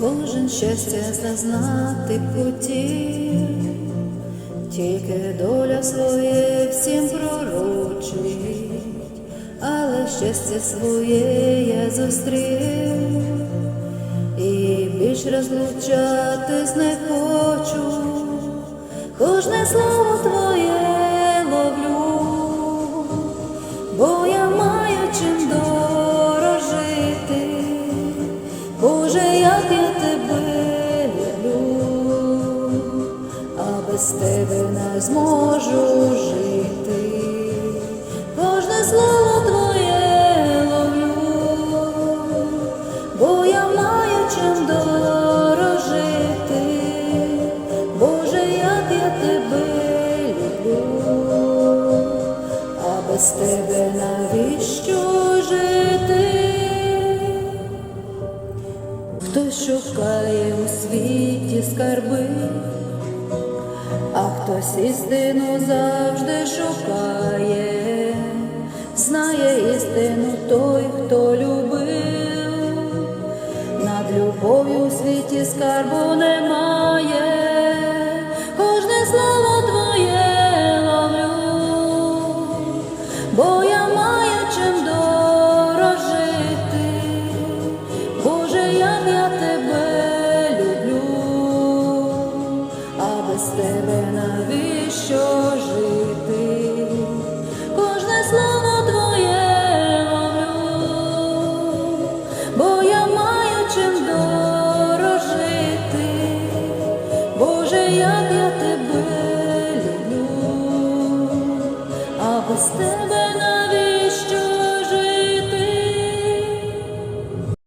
Кожен щастя зазнати хотів, тільки доля своє всім пророчить, але щастя своє я зустрів, і більш розлучатись не хочу, кожне слово твоє ловлю, бо я тебе не зможу жити. Кожне слово твоє ловлю, бо я маю чим дорожити. Боже, як я тебе люблю, а без тебе навіщо жити? Хтось шукає у світі скарби, хтось істину завжди шукає, знає істину той, хто любив, над любов'ю у світі скарбу немає, як я